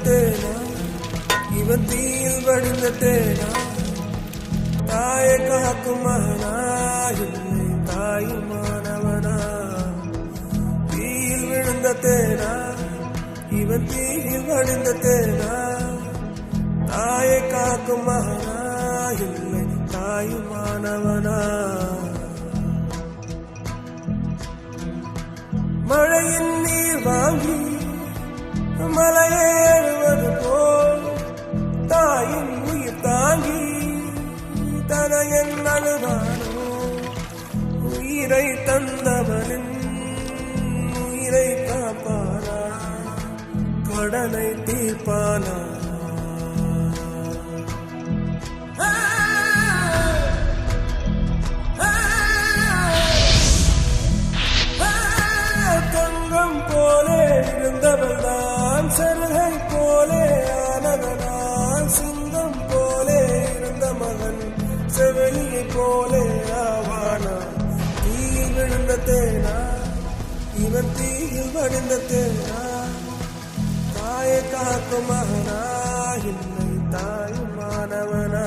தேனா? இவன் தீயில் வடிந்த தேனா? தாயை காக்கும் மகனாயில்லை தாயுமானவனா தீயில் விழுந்த தேனா? இவன் தீயில் வடிந்த தேனா? தாயை காக்கும் மகனாயில்லை தாயுமானவனா மழையின் நீர் வாங்கி என் அழுதானோ? உயிரை தந்தவனின் உயிரை காப்பானா கடனை தீர்ப்பானா? செவலியை போலே ஆவானா? தீயில் விழுந்த தேனா? இவன் தீயில் வடிந்த தேனா? தாயை காக்கும் மகனா? இல்லை தாயும் மாணவனா?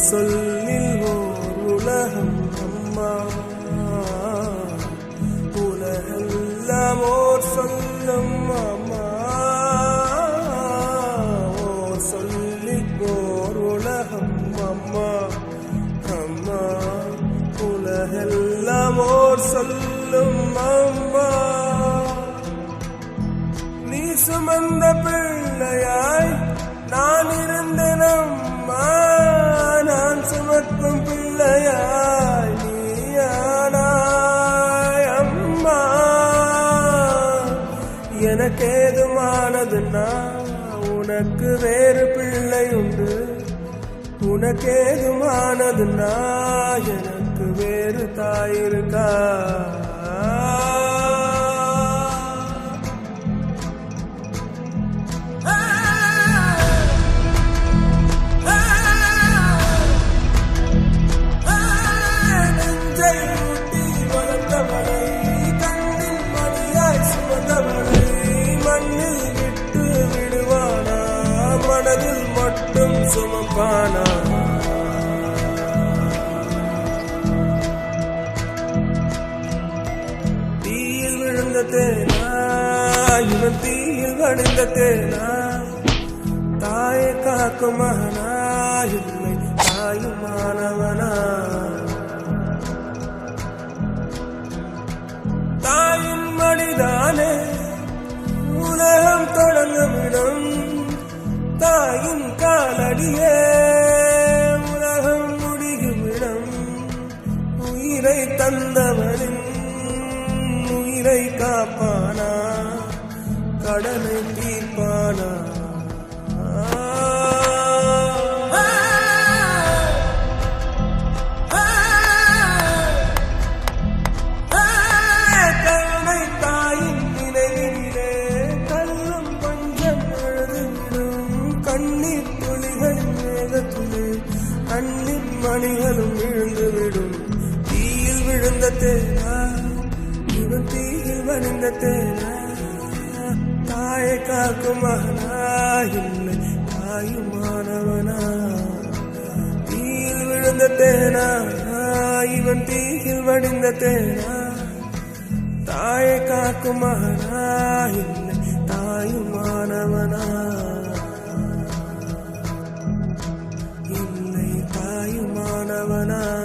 சொல்லில் ஓர் உலகம் அம்மா உலகெல்லாம் ஓர் சொல்லும் அம்மா ஓர் சொல்லில் ஓர் உலகம் அம்மா அம்மா உலகெல்லாம் ஓர் சொல்லும் அம்மா நீ சுமந்த பிள்ளையாய் நான் இருந்த எனக்கேதுமானதுன்னா உனக்கு வேறு பிள்ளை உண்டு உனக்கேதுமானதுன்னா எனக்கு வேறு தாயிருக்கா மனதில் சுமப்பானா தீயில் விழுந்த தேனா இவன் தீயில் வடிந்த தேனா தாயை காக்கும் மகனா இல்லை தாயுமானவனா. தாயின் மடிதானே உலகம் தொடங்கும் இடம் தாயின் காலடியே உலகம் முடியுமிடம் உயிரை தந்தவனின் உயிரை காப்பானா? கடனை கண்ணீர் மேகத்திலே கண்ணீர் மணிகளும் விழுந்துவிடும். தீயில் விழுந்த தேனா இவன் தீயில் வணிந்த தேனா தாயை காக்கும் மகனா இல்லை தாயுமானவனா தீயில் விழுந்த தேனா இவன் தீயில் வடிந்த தேனா தாயை காக்கும் மகனா இல்லை தாயுமானவனா Havana